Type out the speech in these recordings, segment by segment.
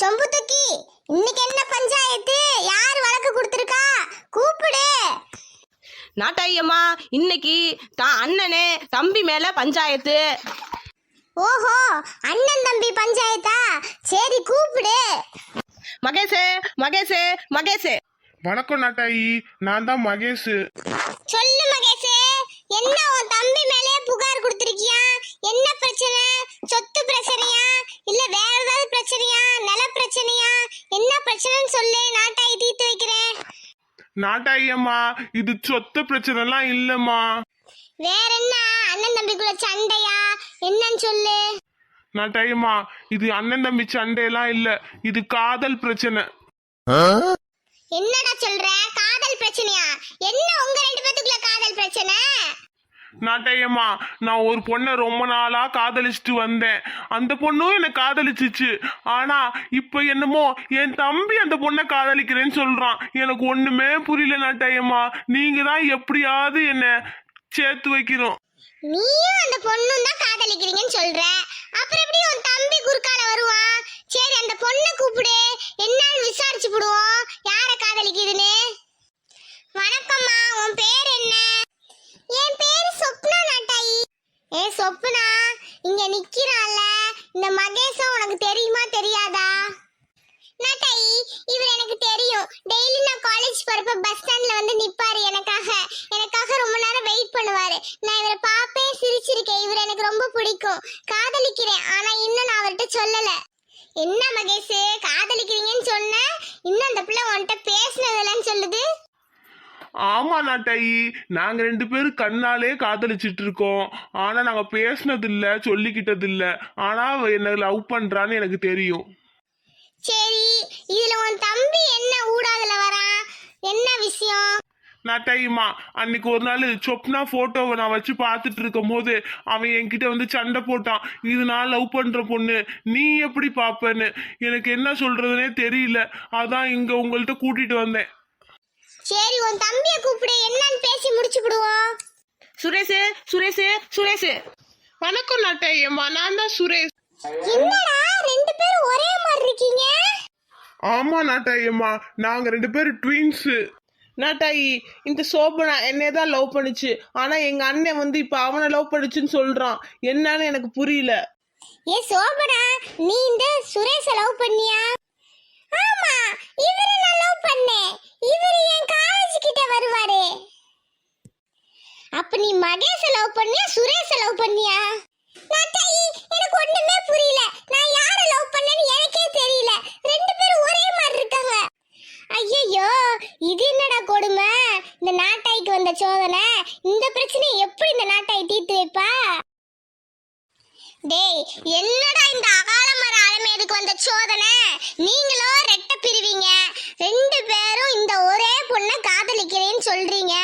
சொம்பு தூக்கி. இன்னைக்கு என்ன பஞ்சாயத்து? யார் வழக்கு கொடுத்துருக்கா? கூப்பிடு. நாட்டாயம்மா இன்னைக்கு தான் அண்ணனே தம்பி மேல பஞ்சாயத்து. ஓஹோ அண்ணன் தம்பி பஞ்சாயத்தா? சரி கூப்பிடு. மகேஷே மகேஷே மகேஷே வணக்கம் நாட்டாயி நான் தான் மகேஷ் சொல்லு மகேஷே என்ன உன் நாட்டாயி அம்மா இது சொத்து பிரச்சனைலாம் இல்லம்மா. வேற என்ன அண்ணன் தம்பிக்குள்ள சண்டையா? என்னன்னு சொல்லு. நாட்டாயம்மா இது அண்ணன் தம்பி சண்டையெல்லாம் இல்ல. இது காதல் பிரச்சனை. என்னடா சொல்ற? காதல் பிரச்சனையா? என்ன உங்க ரெண்டு பேத்துக்குள்ள காதல் பிரச்சனை? நாட்டையம்மா நான் ஒரு பொண்ணை ரொம்ப நாளா காதலிச்சுட்டு வந்தேன். அந்த பொண்ணும் என்னை காதலிச்சிச்சு. ஆனா இப்ப என்னமோ என் தம்பி அந்த பொண்ணை காதலிக்கிறேன்னு சொல்றான். எனக்கு ஒண்ணுமே புரியல நாட்டையம்மா நீங்க தான் எப்படியாவது என்ன சேர்த்து வைக்கணும். நீயும் அந்த பொண்ணும் தான் காதலிக்கிறீங்கன்னு சொல்ற. அப்புறம் எப்படி உன் தம்பி குறுக்கால வருவான்? சரி அந்த பொண்ணை கூப்பிடு. என்னன்னு விசாரிச்சு போடுவோம். யார காதலிக்குதுன்னு? வணக்கம்மா உன் பேர் என்ன என் பேர் சொப்னா நாட்டாயி ஏ சொப்னா இங்க நிக்கிறான்ல இந்த மகேஷம் உனக்கு தெரியுமா தெரியாதா நாட்டாயி இவர் எனக்கு தெரியும் டெய்லி நான் காலேஜ் போறப்ப பஸ் ஸ்டாண்ட்ல வந்து நிப்பாரு எனக்காக எனக்காக ரொம்ப நேரம் வெயிட் பண்ணுவாரு நான் இவரை பாப்பேன் சிரிச்சிருக்கேன் இவர் எனக்கு ரொம்ப பிடிக்கும். காதலிக்கிறேன். ஆனா இன்னும் நான் அவர்கிட்ட சொல்லல. என்ன மகேஷ்? காதலிக்கிறீங்கன்னு சொன்ன? இன்னும் அந்த பிள்ளை உன்கிட்ட பேசினதில்லன்னு சொல்லுது? ஆமா நாட்டாயி நாங்க ரெண்டு பேரும் கண்ணாலே காதலிச்சிட்டு இருக்கோம். ஆனா நாங்க பேசினது இல்ல சொல்லிக்கிட்டது இல்ல ஆனா அவ என்ன லவ் பண்றான்னு எனக்கு தெரியும். சரி. இதுல உன் தம்பி என்ன ஊடாதுல வரான் என்ன விஷயம்? நாட்டாயிமா? அன்னைக்கு ஒரு நாள் சொப்னா போட்டோவை நான் வச்சு பார்த்துட்டு இருக்கும் போது அவன் என்கிட்ட வந்து சண்டை போட்டான். இது நான் லவ் பண்ற பொண்ணு நீ எப்படி பாப்பன்னு எனக்கு என்ன சொல்றதுனே தெரியல. அதான் இங்க உங்கள்கிட்ட கூட்டிட்டு வந்தேன். சரி உன் தம்பிய கூப்பிடு. என்னன்னு பேசி முடிச்சு விடுவோம் சுரேஷே சுரேஷே சுரேஷே. வணக்கம் நாட்டாயம்மா நான் தான் சுரேஷ். என்னடா ரெண்டு பேரும் ஒரே மாதிரி இருக்கீங்க? ஆமா நாட்டாயம்மா நாங்க ரெண்டு பேரும் ட்வின்ஸ் நாட்டாயி இந்த சோபனா என்னைய தான் லவ் பண்ணுச்சு. ஆனா எங்க அண்ணன் வந்து இப்ப அவனை லவ் பண்ணுச்சுன்னு சொல்றான். என்னன்னு எனக்கு புரியல. ஏ சோபனா நீ இந்த சுரேஷ லவ் பண்ணியா? ஆமா இவரை நான் லவ் பண்ணேன். இவர் என் காலேஜ் கிட்ட வருவாரு. அப்ப நீ மகேஷ லவ் பண்ணியா சுரேஷ லவ் பண்ணியா? நாட்டாயி எனக்கு ஒண்ணுமே புரியல நான் யார லவ் பண்ணேன்னு எனக்கே தெரியல ரெண்டு பேரும் ஒரே மாதிரி இருக்காங்க ஐயோ இது என்னடா கொடுமை இந்த நாட்டாய்க்கு வந்த சோதனை இந்த பிரச்சனை எப்படி இந்த நாட்டாய் தீர்த்து வைப்பா டேய் என்னடா இந்த அகால மர அலமேதுக்கு வந்த சோதனை நீங்களோ ரெட்ட பிரிவீங்க ரெண்டு பேரும் இந்த ஒரே பொண்ணை காதலிக்கிறேன்னு சொல்றீங்க?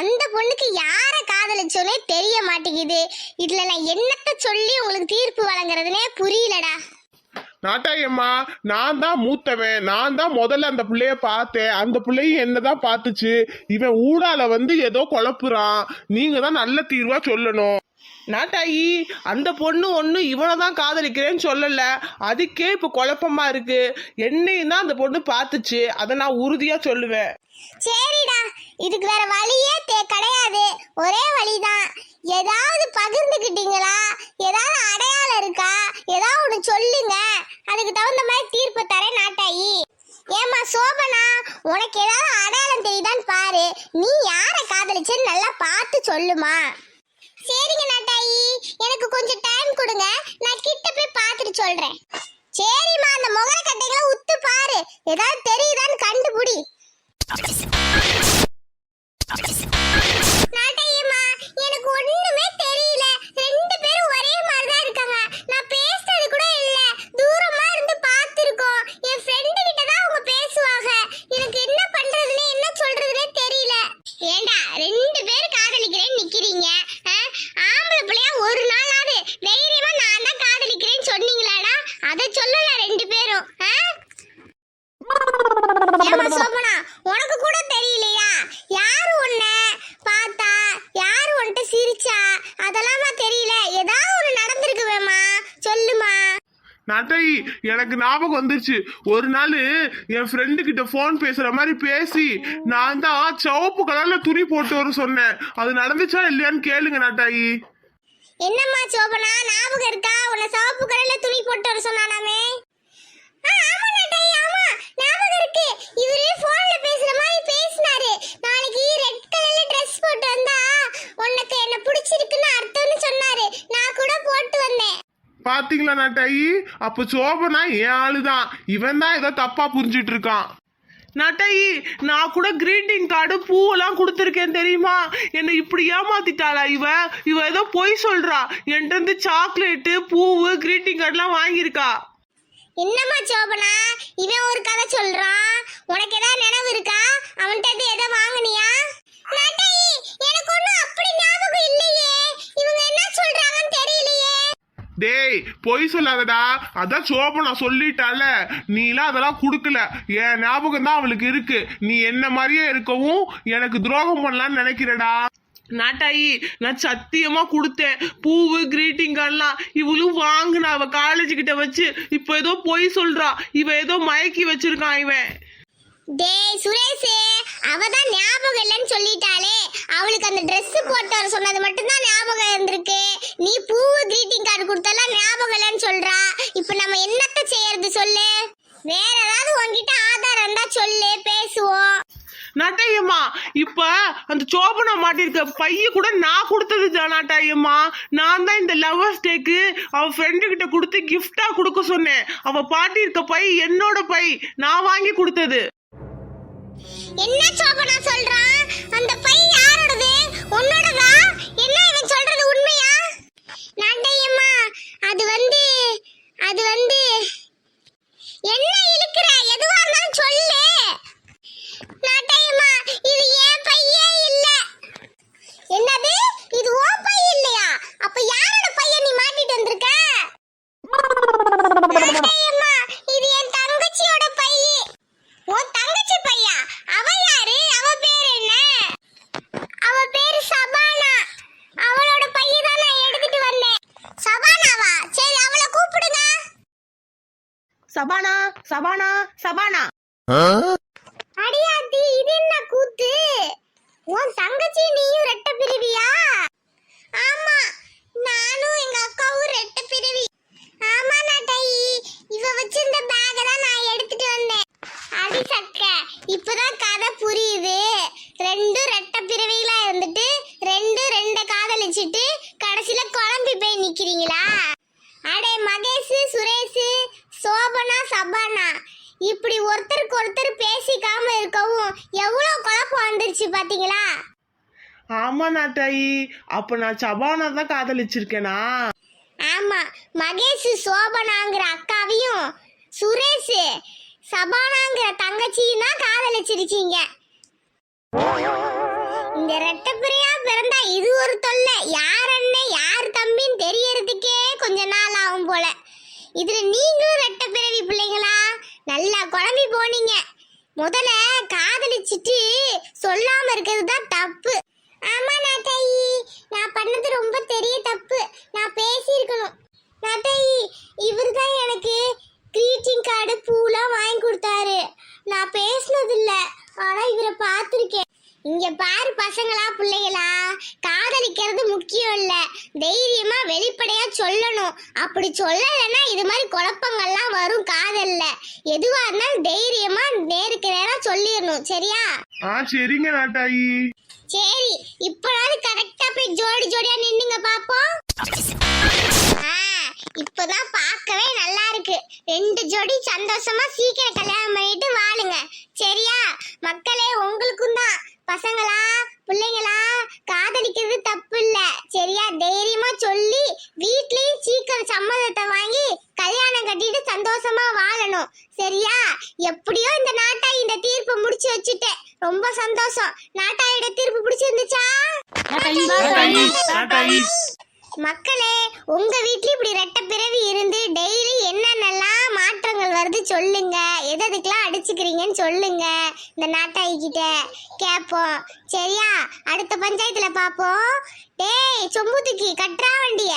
அந்த பொண்ணுக்கு யார காதலிச்சோனே தெரிய மாட்டேங்குது. இதுல நான் என்னத்த சொல்லி உங்களுக்கு தீர்ப்பு வழங்குறதுனே புரியலடா. நாட்டாயம்மா நான் தான் மூத்தவன். நான் தான் முதல்ல அந்த பிள்ளைய பார்த்தேன். அந்த பிள்ளையும் என்னதான் பார்த்துச்சு. இவன் ஊடால வந்து ஏதோ குழப்புறான். நீங்க தான் நல்ல தீர்வா சொல்லணும். நாட்டாயி அந்த பொண்ணு ஒன்று இவனை தான் காதலிக்கிறேன்னு சொல்லலை. அதுக்கே இப்போ குழப்பமா இருக்கு. என்னையும் தான் அந்த பொண்ணு பார்த்துச்சு. அதை நான் உறுதியாக சொல்லுவேன். சரிடா. இதுக்கு வேற வழியே தே- கிடையாது. ஒரே வழிதான். ஏதாவது பகிர்ந்துக்கிட்டீங்களா? ஏதாவது அடையாளம் இருக்கா? ஏதாவது ஒன்று சொல்லுங்க. அதுக்கு தகுந்த மாதிரி தீர்ப்பு தரேன் நாட்டாயி ஏமா சோபனா உனக்கு ஏதாவது அடையாளம் தெரியுதான்னு பாரு. நீ யாரை காதலிச்சேன்னு நல்லா பார்த்து சொல்லுமா. சரிங்க எனக்கு கொஞ்சம் டைம் கொடுங்க. நான் கிட்ட போய் பார்த்துட்டு சொல்றேன். சரிம்மா அந்த முகர கட்டைகளை உத்து பாரு. ஏதாவது தெரியுதான்னு கண்டுபிடி. நாட்டையம்மா எனக்கு ஒண்ணுமே தெரியல ரெண்டு பேரும் ஒரே மாதிரி தான் இருக்காங்க நான் பேசுறது கூட இல்ல தூரமா இருந்து பார்த்திருக்கோம் என் ஃப்ரெண்டு கிட்ட தான் அவங்க பேசுவாங்க எனக்கு என்ன பண்றதுன்னு என்ன சொல்றதுனே தெரியல ஏண்டா ரெண்டு பேரும் காதலிக்கிறேன்னு நிக்கிறீங்க ஆ? ஆம்பளை பிள்ளையா ஒரு நாளாவது தைரியமா நான் தான் காதலிக்கிறேன்னு சொன்னீங்களாடா அதை சொல்லல ரெண்டு பேரும் ஆ? ஏம்மா சோபனா உனக்கு கூட தெரியலையா யாரு உன்ன பார்த்தா யாரு உன்கிட்ட சிரிச்சா அதெல்லாமா தெரியல ஏதாவது ஒண்ணு நடந்திருக்கு வேமா சொல்லுமா நட்டாயி எனக்கு ஞாபகம் வந்துருச்சு. ஒரு நாள் என் ஃப்ரெண்டு கிட்ட ஃபோன் பேசுற மாதிரி பேசி நான் தான் சிவப்பு கலர்ல துணி போட்டு வர சொன்னேன். அது நடந்துச்சா இல்லையான்னு கேளுங்க நட்டாயி. என்னம்மா சோபனா ஞாபகம் இருக்கா உன்னை சிவப்பு கடையில துணி போட்டு வர சொன்னானாமே ஆ, ஆமா நட்டாயி, ஆமா. ஞாபகம் இருக்கு. இவரு போன்ல பேசுற மாதிரி பேசினாரு. நாளைக்கு ரெட் கலர்ல dress போட்டு வந்தா உனக்கு என்ன பிடிச்சிருக்குன்னு அர்த்தம்னு சொன்னாரு. நான் கூட போட்டு வந்தேன். பாத்தீங்களா நட்டாயி அப்ப சோபனா என் ஆளுதான். இவன் தான் ஏதோ தப்பா புரிஞ்சிட்டு இருக்கான் நட்டாயி நான் கூட கிரீட்டிங் கார்டு பூவெல்லாம் கொடுத்துருக்கேன் தெரியுமா? என்னை இப்படி ஏமாத்திட்டாளா இவ? இவ ஏதோ பொய் சொல்றா. என்கிட்ட இருந்து சாக்லேட்டு பூவு கிரீட்டிங் கார்டுலாம் வாங்கியிருக்கா. என்னம்மா சோபனா? இவன் ஒரு கதை சொல்றான். உனக்கு ஏதாவது நினைவு இருக்கா? அவன்கிட்ட இருந்து எதை வாங்குனியா நட்டாயி, எனக்கு ஒண்ணும் அப்படி ஞாபகம் இல்லையே இவங்க என்ன சொல்றாங்கன்னு தெரியலையே டேய் பொய் சொல்லாதடா. அதான் சோபனா சொல்லிட்டால. நீலாம் அதெல்லாம் கொடுக்கல. என் ஞாபகம் தான் அவளுக்கு இருக்கு. நீ என்ன மாதிரியே இருக்கவும் எனக்கு துரோகம் பண்ணலான்னு நினைக்கிறடா. நாட்டாயி நான் சத்தியமா கொடுத்தேன். பூவு கிரீட்டிங் கார்டெலாம் இவளும் வாங்கினா. அவ காலேஜ் கிட்ட வச்சு இப்போ ஏதோ பொய் சொல்றா. இவ ஏதோ மயக்கி வச்சிருக்கான் இவன். டேய் சுரேஷ் அவ தான் ஞாபகம் இல்லைன்னு சொல்லிட்டாலே அவளுக்கு அந்த Dress போட்டு வர சொன்னது மட்டும்தான் ஞாபகம் இருந்திருக்கு. நீ பூவு கிரீட்டிங் கார்டு கொடுத்தெல்லாம் ஞாபகம் இல்லைன்னு சொல்றா. இப்போ நம்ம என்னத்த செய்யறது சொல்லு? வேற ஏதாவது உன்கிட்ட ஆதாரம் இருந்தா சொல்லு பேசுவோம். நாட்டாயம்மா இப்ப அந்த சோபனா மாட்டிருக்க பைய கூட நான் கொடுத்தது தான் நான் தான் இந்த லவர்ஸ் டேக்கு அவ ஃப்ரெண்டு கிட்ட கொடுத்து gift-ஆ கொடுக்க சொன்னேன். அவ பாட்டிருக்க பை என்னோட பை நான் வாங்கி கொடுத்தது. என்ன சோபனா சொல்றான் அந்த பை யாரோடது? உன்னோடதா? என்ன இவன் சொல்றது உண்மையா? நாட்டையம்மா அது வந்து அது வந்து என்ன இழுக்கிற? எதுவா இருந்தாலும் சொல்லு. நாட்டையம்மா இது ஏன் பையே இல்ல என்னது இது உன் பை இல்லையா அப்ப யாரோட பைய நீ மாட்டிட்டு வந்திருக்க நாட்டையம்மா இது என் தங்கச்சியோட பை உன் தங்கச்சி பையா அவ யாரு அவ பேர் என்ன அவ பேரு சபானா அவளோட பைய தான் நான் எடுத்துட்டு வந்தேன் சபானாவா சரி அவளை கூப்பிடுங்க சபானா சபானா சபானா. அடியாத்தி இது என்ன கூத்து? உன் தங்கச்சி நீயும் ரெட்ட பிரிவியா? ஆமா நானும் எங்க அக்காவும் ரெட்ட பிரிவி ஆமா நட்டாயி இவ வச்சிருந்த பேக தான் நான் எடுத்துட்டு வந்தேன் அடி சக்க இப்பதான் கதை புரியுது ரெண்டும் ரெட்ட பிறவிகளா இருந்துட்டு ரெண்டு ரெண்ட காதலிச்சிட்டு கடைசியில குழம்பி போய் நிக்கிறீங்களா அடே மகேஷ் சுரேஷ் சோபனா சபானா இப்படி ஒருத்தருக்கு ஒருத்தர் பேசிக்காம எவ்வளவு குழப்பம் வந்துருச்சு பாத்தீங்களா ஆமா நாட்டாயி. அப்ப நான் சபானா தான் காதலிச்சிருக்கேனா? ஆமா மகேஷ் சோபனாங்கிற அக்காவையும் சுரேஷ் சபானாங்கிற தங்கச்சியும் தான் காதலிச்சிருக்கீங்க. இந்த ரெட்டப்பிரியா பிறந்தா இது ஒரு தொல்லை. யார் அண்ணன் யார் தம்பின்னு தெரியறதுக்கே கொஞ்ச நாள் ஆகும் போல. இதுல நீங்களும் ரெட்ட பிறவி பிள்ளைங்களா? நல்லா குழம்பி போனீங்க. முதல்ல காதலிச்சிட்டு சொல்லாம இருக்கிறது தான் தப்பு. ஆமா நாட்டாயி நான் பண்ணது ரொம்ப பெரிய தப்பு. நான் பேசியிருக்கணும். நாட்டாயி இவர் தான் எனக்கு கிரீட்டிங் கார்டு பூலாம் வாங்கி கொடுத்தாரு. நான் பேசினது இல்ல ஆனா இவரை பார்த்துருக்கேன். இங்க பாரு பசங்களா பிள்ளைகளா. காதலிக்கிறது முக்கியம் இல்ல. தைரியமா வெளிப்படையா சொல்லணும். அப்படி சொல்லலைன்னா இது மாதிரி குழப்பங்கள்லாம் வரும் காதல்ல. எதுவா இருந்தாலும் தைரியமா சொல்லிடணும் சரியா? ஆ சரிங்க நாட்டாயி. சரி இப்போனாவது கரெக்டா போய் ஜோடி ஜோடியா நின்னுங்க பாப்போம். ஆ, இப்பதான் பார்க்கவே நல்லா இருக்கு. ரெண்டு ஜோடி சந்தோஷமா சீக்கிரம் கல்யாணம் பண்ணிட்டு வாழுங்க. சரியா? மக்களே உங்களுக்கும் தான் பசங்களா பிள்ளைங்களா காதலிக்கிறது தப்பு இல்ல சரியா தைரியமா சொல்லி வீட்லயும் சீக்கிரம் சம்மதத்தை வாங்கி கல்யாணம் கட்டிட்டு சந்தோஷமா வாழணும் சரியா எப்படியோ இந்த நாட்டாய் இந்த தீர்ப்பை முடிச்சு வச்சுட்டேன் ரொம்ப சந்தோஷம் நாட்டாயோட தீர்ப்பு பிடிச்சிருந்துச்சா நாட்டாயி நாட்டாயி மக்களே உங்க வீட்லயும் இப்படி ரெட்ட பிறவி இருந்து டெய்லி என்னென்னலாம் மாற்றங்கள் வருது சொல்லுங்க. எதுக்கெல்லாம் அடிச்சுக்கிறீங்கன்னு சொல்லுங்க. இந்த நாட்டாயி கிட்ட கேட்போம் சரியா? அடுத்த பஞ்சாயத்துல பாப்போம். டேய் சொம்புத்துக்கு கட்டுறா வண்டிய.